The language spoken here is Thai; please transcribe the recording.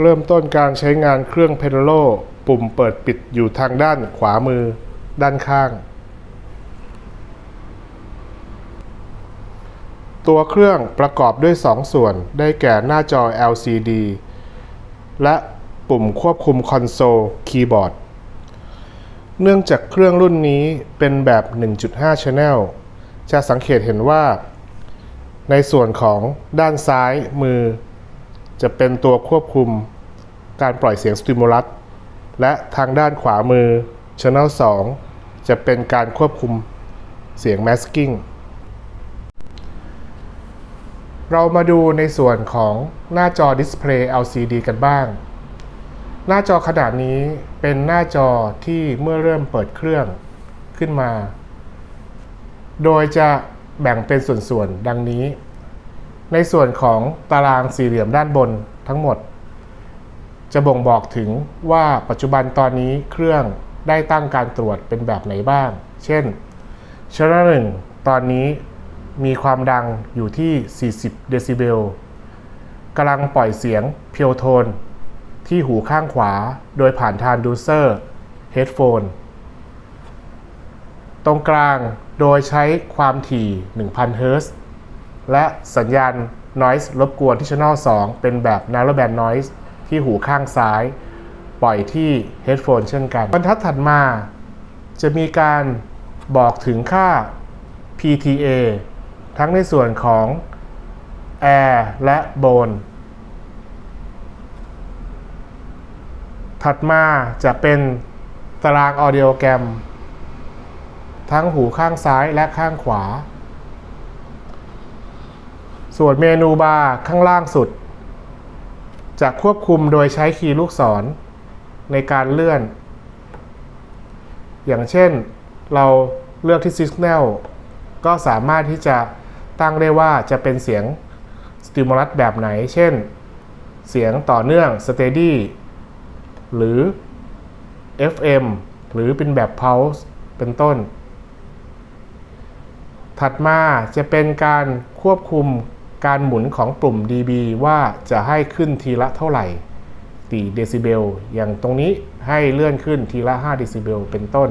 เริ่มต้นการใช้งานเครื่องเพ d โลปุ่มเปิดปิดอยู่ทางด้านขวามือด้านข้าง ตัวเครื่องประกอบด้วย 2 ส่วนได้แก่หน้าจอ LCD และปุ่มควบคุมคอนโซลคีย์บอร์ด เนื่องจากเครื่องรุ่นนี้เป็นแบบ 1.5 Channel จะสังเกตเห็นว่า ในส่วนของด้านซ้ายมือ จะเป็นตัวควบคุมการปล่อยเสียงสติมูลัสและทางด้านขวามือ Channel 2 จะเป็นการควบคุมเสียง Masking เรามาดูในส่วนของหน้าจอดิสเพลย์ LCD กันบ้าง หน้าจอขนาดนี้เป็นหน้าจอที่เมื่อเริ่มเปิดเครื่องขึ้นมา โดยจะแบ่งเป็นส่วนๆ ดังนี้ ในส่วนของตารางสี่เหลี่ยมด้านบนทั้งหมด จะบ่งบอกถึงว่าปัจจุบันตอนนี้เครื่องได้ตั้งการตรวจเป็นแบบไหนบ้าง เช่นชั้นหนึ่งตอนนี้มีความดังอยู่ที่ 40 เดซิเบลกำลังปล่อยเสียงเพียวโทน ที่หูข้างขวาโดยผ่านทานดูเซอร์เฮดโฟนตรงกลางโดยใช้ความถี่ 1000 เฮิรตซ์ และสัญญาณ noise รบกวนที่ channel 2 เป็นแบบ narrowband noise ที่หูข้างซ้าย ปล่อยที่ headphone เช่นกัน บรรทัดถัดมา จะมีการบอกถึงค่า PTA ทั้งในส่วนของ air และ bone ถัดมาจะเป็นตาราง audiogram ทั้งหูข้างซ้ายและข้างขวา ส่วนเมนูบาร์ข้างล่างสุด จะควบคุมโดยใช้คีย์ลูกศร ในการเลื่อน อย่างเช่นเราเลือกที่ Signal ก็สามารถที่จะตั้งได้ว่าจะเป็นเสียงสติมูลัสแบบไหน เช่น เสียงต่อเนื่อง Steady หรือ FM หรือเป็นแบบ Pulse เป็นต้น ถัดมาจะเป็นการควบคุม การหมุนของปุ่ม dB ว่าจะให้ขึ้นทีละเท่าไหร่ตีเดซิเบล อย่างตรงนี้ให้เลื่อนขึ้นทีละ 5 เดซิเบล เป็นต้น